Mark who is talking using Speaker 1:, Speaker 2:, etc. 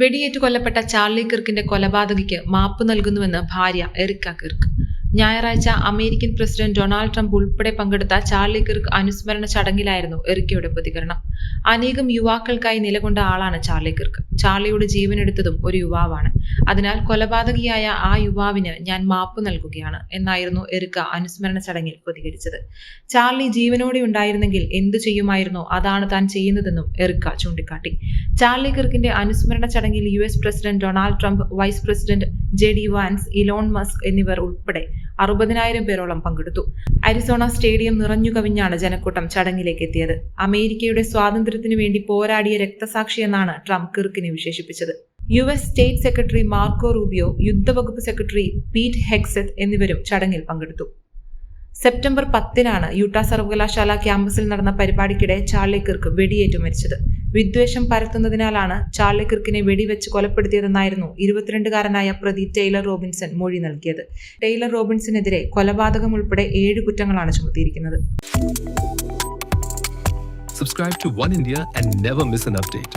Speaker 1: വെടിയേറ്റ് കൊല്ലപ്പെട്ട ചാർലി കിർക്കിന്റെ കൊലപാതകയ്ക്ക് മാപ്പ് നൽകുന്നുവെന്ന് ഭാര്യ എറിക്ക കിർക്ക്. ഞായറാഴ്ച അമേരിക്കൻ പ്രസിഡന്റ് ഡൊണാൾഡ് ട്രംപ് ഉൾപ്പെടെ പങ്കെടുത്ത ചാർലി കിർക്ക് അനുസ്മരണ ചടങ്ങിലായിരുന്നു എറിക്കയുടെ പ്രതികരണം. അനേകം യുവാക്കൾക്കായി നിലകൊണ്ട ആളാണ് ചാർലി കിർക്ക്. ചാർലിയുടെ ജീവനെടുത്തതും ഒരു യുവാവാണ്. അതിനാൽ കൊലപാതകിയായ ആ യുവാവിന് ഞാൻ മാപ്പ് നൽകുകയാണ് എന്നായിരുന്നു എറിക്ക അനുസ്മരണ ചടങ്ങിൽ പ്രതികരിച്ചത്. ചാർലി ജീവനോടെ ഉണ്ടായിരുന്നെങ്കിൽ എന്തു ചെയ്യുമായിരുന്നു? അതാണ് താൻ ചെയ്യുന്നതെന്നും എറിക്ക ചൂണ്ടിക്കാട്ടി. ചാർലി കിർക്കിന്റെ അനുസ്മരണ ചടങ്ങിൽ U S president Donald Trump vice president J D Vance Elon Musk എന്നിവർ ഉൾപ്പെടെ അറുപതിനായിരം പേരോളം പങ്കെടുത്തു. അരിസോണ സ്റ്റേഡിയം നിറഞ്ഞു കവിഞ്ഞാണ് ജനക്കൂട്ടം ചടങ്ങിലേക്ക് എത്തിയത്. അമേരിക്കയുടെ സ്വാതന്ത്ര്യത്തിനു വേണ്ടി പോരാടിയ രക്തസാക്ഷി എന്നാണ് ട്രംപ് കിർക്കിനെ വിശേഷിപ്പിച്ചത്. U S state secretary Marco Rubio യുദ്ധവകുപ്പ് secretary Pete Hegseth എന്നിവരും ചടങ്ങിൽ പങ്കെടുത്തു. സെപ്റ്റംബർ പത്തിനാണ് യൂട്ട സർവകലാശാല ക്യാമ്പസിൽ നടന്ന പരിപാടിക്കിടെ ചാർലി കിർക്ക് വെടിയേറ്റു മരിച്ചത്. വിദ്വേഷം പരത്തുന്നതിനാലാണ് ചാർലി കിർക്കിനെ വെടിവെച്ച് കൊലപ്പെടുത്തിയതെന്നായിരുന്നു ഇരുപത്തിരണ്ടുകാരനായ പ്രതി ടൈലർ റോബിൻസൺ മൊഴി നൽകിയത്. ടൈലർ റോബിൻസനെതിരെ കൊലപാതകം ഉൾപ്പെടെ ഏഴ് കുറ്റങ്ങളാണ് ചുമത്തിയിരിക്കുന്നത്.
Speaker 2: Subscribe to One India and never miss an update.